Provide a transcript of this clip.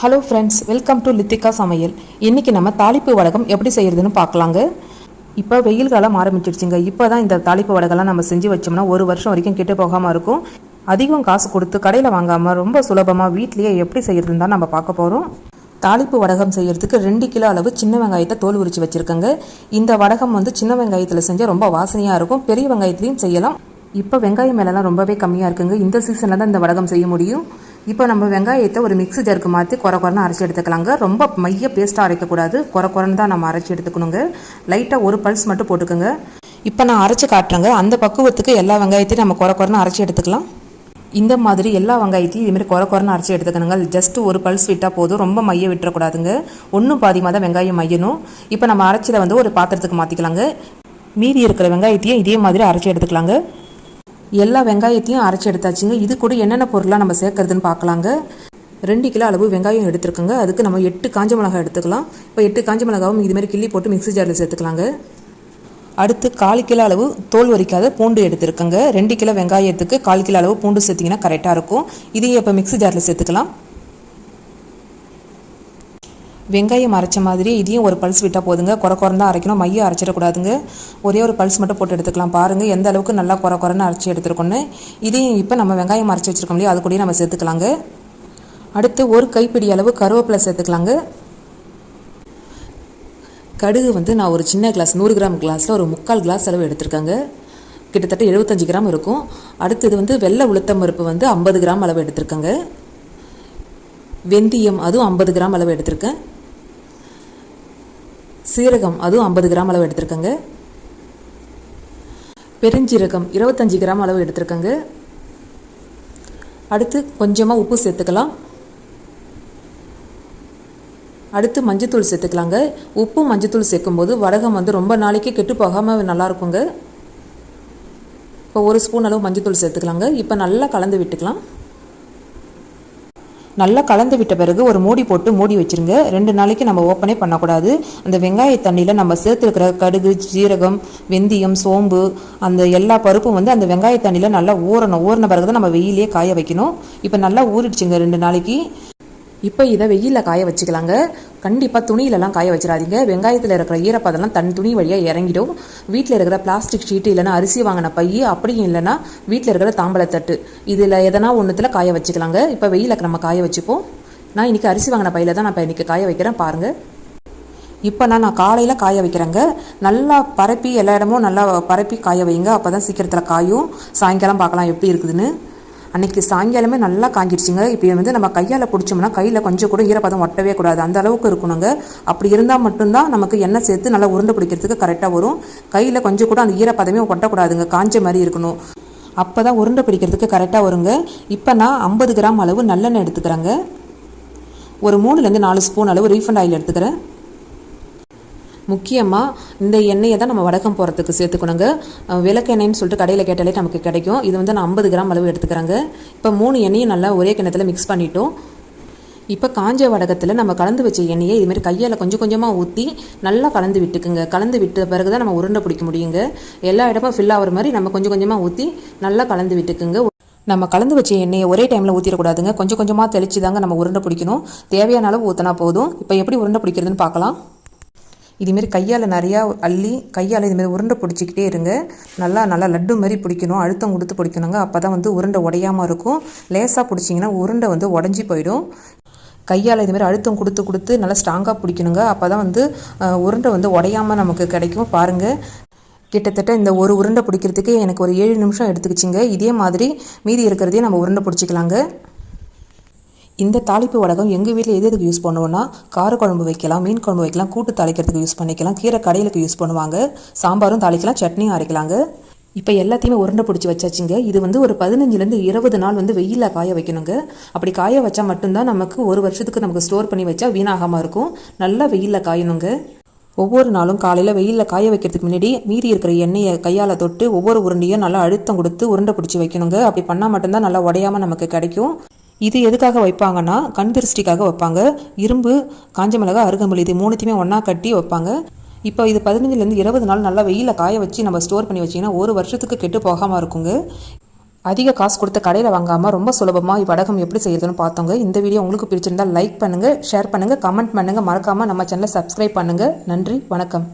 Hello friends welcome to Lithika சமையல் இன்றைக்கி நம்ம தாளிப்பு வடகம் எப்படி செய்கிறதுன்னு பார்க்கலாங்க. இப்போ வெயில் காலம் ஆரம்பிச்சிடுச்சுங்க இப்போ தான் இந்த தாளிப்பு வடகெல்லாம் நம்ம செஞ்சு வச்சோம்னா ஒரு வருஷம் வரைக்கும் கெட்டு போகாமல் இருக்கும். அதிகம் காசு கொடுத்து கடையில் வாங்காமல் ரொம்ப சுலபமாக வீட்லேயே எப்படி செய்கிறதுன்னு தான் நம்ம பார்க்க போகிறோம் தாளிப்பு வடகம் செய்கிறதுக்கு ரெண்டு கிலோ அளவு சின்ன வெங்காயத்தை தோல் உரிச்சு வச்சுருக்கேங்க. இந்த வடகம் வந்து சின்ன வெங்காயத்தில் செஞ்சால் ரொம்ப வாசனையாக இருக்கும். பெரிய வெங்காயத்துலேயும் செய்யலாம். இப்போ வெங்காயம் மேலெலாம் ரொம்பவே கம்மியாக இருக்குங்க. இந்த சீசனில் தான் இந்த வடகம் செய்ய முடியும். இப்போ நம்ம வெங்காயத்தை ஒரு மிக்ஸி ஜருக்கு மாற்றி குறை குறைன்னு அரைச்சி எடுத்துக்கலாங்க. ரொம்ப மைய பேஸ்ட்டாக அரைக்கக்கூடாது. குறை குறைன்னு தான் நம்ம அரைச்சி எடுத்துக்கணுங்க. லைட்டாக ஒரு பல்ஸ் மட்டும் போட்டுக்கோங்க. இப்போ நான் அரைச்சி காட்டுறேங்க. அந்த பக்குவத்துக்கு எல்லா வெங்காயத்தையும் நம்ம குறை குறைன்னு அரைச்சி எடுத்துக்கலாம். இந்த மாதிரி எல்லா வெங்காயத்தையும் இதுமாரி குறை குறைன்னு அரைச்சி எடுத்துக்கணுங்க. ஜஸ்ட் ஒரு பல்ஸ் விட்டால் போதும். ரொம்ப மைய விட்டுறக்கூடாதுங்க. ஒன்றும் பாதிமாக தான் வெங்காயம் மையணும். இப்போ நம்ம அரைச்சதை வந்து ஒரு பாத்திரத்துக்கு மாற்றிக்கலாங்க மீதி இருக்கிற வெங்காயத்தையும் இதே மாதிரி அரைச்சி எடுத்துக்கலாங்க. எல்லா வெங்காயத்தையும் அரைச்சி எடுத்தாச்சுங்க. இது கூட என்னென்ன பொருளாக நம்ம சேர்க்கறதுன்னு பார்க்கலாங்க. ரெண்டு கிலோ அளவு வெங்காயம் எடுத்துருக்கோங்க. அதுக்கு நம்ம எட்டு காஞ்ச மிளகாய் எடுத்துக்கலாம். இப்போ எட்டு காஞ்ச மிளகாவும் இதுமாரி கிள்ளி போட்டு மிக்ஸி ஜாரில் சேர்த்துக்கலாங்க. அடுத்து கால் கிலோ அளவு தோல் வரிக்காத பூண்டு எடுத்துருக்கோங்க. ரெண்டு கிலோ வெங்காயத்துக்கு கால் கிலோ அளவு பூண்டு சேர்த்திங்கன்னா கரெக்டாக இருக்கும். இதையும் இப்போ மிக்ஸி ஜாரில் சேர்த்துக்கலாம். வெங்காயம் அரைச்ச மாதிரி இதையும் ஒரு பல்ஸ் விட்டால் போதுங்க. குறை குறைந்தா அரைக்கணும். மையம் அரைச்சிடக்கூடாதுங்க. ஒரே ஒரு பல்ஸ் மட்டும் போட்டு எடுத்துக்கலாம். பாருங்கள் எந்த அளவுக்கு நல்லா குறை குறைன்னு அரைச்சி எடுத்துருக்கோன்னு இதையும் இப்போ நம்ம வெங்காயம் அரைச்சி வச்சுருக்கோம் இல்லையா? அது கூடயே நம்ம சேர்த்துக்கலாங்க. அடுத்து ஒரு கைப்பிடி அளவு கருவேப்பிலை சேர்த்துக்கலாங்க. கடுகு வந்து நான் ஒரு சின்ன கிளாஸ் நூறு கிராம் கிளாஸில் ஒரு முக்கால் கிளாஸ் அளவு எடுத்திருக்காங்க. கிட்டத்தட்ட எழுபத்தஞ்சு கிராம் இருக்கும். அடுத்தது வந்து வெள்ளை உளுத்தம் பருப்பு வந்து ஐம்பது கிராம் அளவு எடுத்திருக்கேங்க. வெந்தயம் அதுவும் ஐம்பது கிராம் அளவு எடுத்திருக்கேன். சீரகம் அதுவும் ஐம்பது கிராம் அளவு எடுத்திருக்கேங்க. பெருஞ்சீரகம் இருபத்தஞ்சி கிராம் அளவு எடுத்திருக்கேங்க. அடுத்து கொஞ்சமாக உப்பு சேர்த்துக்கலாம். அடுத்து மஞ்சத்தூள் சேர்த்துக்கலாங்க. உப்பு மஞ்சத்தூள் சேர்க்கும்போது வடகம் வந்து ரொம்ப நாளைக்கு கெட்டு போகாமல் இப்போ ஒரு ஸ்பூன் அளவு மஞ்சத்தூள் சேர்த்துக்கலாங்க. இப்போ நல்லா கலந்து விட்டுக்கலாம். நல்லா கலந்து விட்ட பிறகு ஒரு மூடி போட்டு மூடி வச்சிருங்க. ரெண்டு நாளைக்கு நம்ம ஓப்பனே பண்ணக்கூடாது. அந்த வெங்காய தண்ணியில் நம்ம சேர்த்துருக்கிற கடுகு ஜீரகம் வெந்தயம் சோம்பு அந்த எல்லா பருப்பும் வந்து அந்த வெங்காய தண்ணியில் நல்லா ஊறணும். ஊறின பிறகு தான் நம்ம வெயிலே காய வைக்கணும். இப்போ நல்லா ஊறிடுச்சுங்க ரெண்டு நாளைக்கு. இப்போ இதை வெயிலில் காய வச்சுக்கலாங்க. கண்டிப்பாக துணியிலலாம் காய வச்சிடாதீங்க. வெங்காயத்தில் இருக்கிற ஈரப்பதெல்லாம் தன் துணி வழியாக இறங்கிடும். வீட்டில் இருக்கிற பிளாஸ்டிக் ஷீட்டு இல்லைனா அரிசி வாங்கின பை அப்படியும் இல்லைனா வீட்டில் இருக்கிற தாம்பளத்தட்டு இதில் எதனா ஒன்றுத்தில் காய வச்சுக்கலாங்க. இப்போ வெயிலில் நம்ம காய வச்சுப்போம். நான் இன்றைக்கி அரிசி வாங்கின பையில் தான் நான் இப்போ இன்றைக்கி காய வைக்கிறேன். பாருங்கள் இப்போ நான் நான் காலையில் காய வைக்கிறேங்க. நல்லா பரப்பி எல்லா இடமும் நல்லா பரப்பி காய வைங்க. அப்போ தான் சீக்கிரத்தில் காயும். சாயங்காலம் பார்க்கலாம் எப்படி இருக்குதுன்னு. அன்றைக்கி சாயங்காலமே நல்லா காஞ்சிடுச்சுங்க இப்போ வந்து நம்ம கையால் பிடிச்சோம்னா கையில் கொஞ்சம் கூட ஈரப்பதம் ஒட்டவே கூடாது. அந்த அளவுக்கு இருக்கணுங்க. அப்படி இருந்தால் மட்டும்தான் நமக்கு எண்ணெய் சேர்த்து நல்லா உருண்டை பிடிக்கிறதுக்கு கரெக்டாக வரும். கையில் கொஞ்சம் கூட அந்த ஈரப்பதமே ஒட்டக்கூடாதுங்க. காஞ்ச மாதிரி இருக்கணும். அப்போ தான் உருண்டை பிடிக்கிறதுக்கு கரெக்டாக வருங்க. இப்போ நான் ஐம்பது கிராம் அளவு நல்லெண்ணெய் எடுத்துக்கிறேங்க. ஒரு மூணுலேருந்து நாலு ஸ்பூன் அளவு ரீஃபண்ட் ஆயில் எடுத்துக்கிறேன். முக்கியமாக இந்த எண்ணெயை தான் நம்ம வடக்கம் போகிறதுக்கு சேர்த்துக்கணுங்க. விளக்கெண்ணெய்னு சொல்லிட்டு கடையில் கேட்டாலே நமக்கு கிடைக்கும். இது வந்து நான் ஐம்பது கிராம் அளவு எடுத்துக்கிறாங்க. இப்போ மூணு எண்ணெயும் நல்லா ஒரே கிணத்துல மிக்ஸ் பண்ணிட்டோம். இப்போ காஞ்ச வடகத்தில் நம்ம கலந்து வச்ச எண்ணெயை இதுமாரி கையால் கொஞ்சம் கொஞ்சமாக ஊற்றி நல்லா கலந்து விட்டுக்குங்க. கலந்து விட்ட பிறகு தான் நம்ம உருண்டை பிடிக்க முடியுங்க. எல்லா இடமும் ஃபில் ஆகிற மாதிரி நம்ம கொஞ்சம் கொஞ்சமாக ஊற்றி நல்லா கலந்து விட்டுக்குங்க. நம்ம கலந்து வச்ச எண்ணெயை ஒரே டைமில் ஊற்றிடக்கூடாதுங்க கொஞ்சம் கொஞ்சமாக தெளிச்சு தாங்க நம்ம உருண்டை பிடிக்கணும். தேவையான அளவு ஊற்றினா போதும். இப்போ எப்படி உருண்டை பிடிக்கிறதுன்னு பார்க்கலாம். இதுமாரி கையால் நிறையா அள்ளி கையால் இதுமாரி உருண்டை பிடிச்சிக்கிட்டே இருங்க. நல்லா நல்லா லட்டு மாதிரி பிடிக்கணும். அழுத்தம் கொடுத்து பிடிக்கணுங்க. அப்போ தான் வந்து உருண்டை உடையாமல் இருக்கும். லேசாக பிடிச்சிங்கன்னா உருண்டை வந்து உடஞ்சி போயிடும். கையால் இதுமாரி அழுத்தம் கொடுத்து கொடுத்து நல்லா ஸ்ட்ராங்காக பிடிக்கணுங்க. அப்போ தான் வந்து உருண்டை வந்து உடையாமல் நமக்கு கிடைக்கும். பாருங்கள் கிட்டத்தட்ட இந்த ஒரு உருண்டை பிடிக்கிறதுக்கு எனக்கு ஒரு ஏழு நிமிஷம் எடுத்துக்கிச்சிங்க. இதே மாதிரி மீதி இருக்கிறதையும் நம்ம உருண்டை பிடிச்சிக்கலாங்க. இந்த தாளிப்பு வடகம் எங்கள் வீட்டில் எது எதுக்கு யூஸ் பண்ணுவோன்னா கார குழம்பு வைக்கலாம் மீன் குழம்பு வைக்கலாம் கூட்டு தாளிக்கிறதுக்கு யூஸ் பண்ணிக்கலாம் கீரை கடையிலுக்கு யூஸ் பண்ணுவாங்க சாம்பாரும் தாளிக்கலாம் சட்னியும் அரைக்கலாங்க. இப்போ எல்லாத்தையுமே உருண்டை பிடிச்சி வச்சாச்சுங்க. இது வந்து ஒரு பதினஞ்சுலேருந்து இருபது நாள் வந்து வெயிலில் காய வைக்கணுங்க. அப்படி காய வச்சா மட்டும்தான் நமக்கு ஒரு வருஷத்துக்கு நமக்கு ஸ்டோர் பண்ணி வச்சா வீணாகாமல் இருக்கும். நல்லா வெயிலில் காயணுங்க. ஒவ்வொரு நாளும் காலையில் வெயிலில் காய வைக்கிறதுக்கு முன்னாடி மீறி இருக்கிற எண்ணெயை கையால் தொட்டு ஒவ்வொரு உருண்டையும் நல்லா அழுத்தம் கொடுத்து உருண்டை பிடிச்சி வைக்கணுங்க. அப்படி பண்ணால் மட்டும்தான் நல்லா உடையாமல் நமக்கு கிடைக்கும். இது எதுக்காக வைப்பாங்கன்னா கண் திருஷ்டிக்காக வைப்பாங்க. இரும்பு காஞ்ச மிளகா அருகம்புல் இது மூணுத்தையுமே ஒன்றா கட்டி வைப்பாங்க. இப்போ இது பதினஞ்சுலேருந்து இருபது நாள் நல்லா வெயிலில் காய வச்சு நம்ம ஸ்டோர் பண்ணி வச்சிங்கன்னா ஒரு வருஷத்துக்கு கெட்டு போகாமல் இருக்குங்க. அதிக காசு கொடுத்த கடையில் வாங்காமல் ரொம்ப சுலபமாக வடகம் எப்படி செய்யறதுன்னு பார்த்தோங்க. இந்த வீடியோ உங்களுக்கு பிடிச்சிருந்தால் லைக் பண்ணுங்கள் ஷேர் பண்ணுங்கள் கமெண்ட் பண்ணுங்கள் மறக்காமல் நம்ம சேனலை சப்ஸ்கிரைப் பண்ணுங்கள் நன்றி வணக்கம்.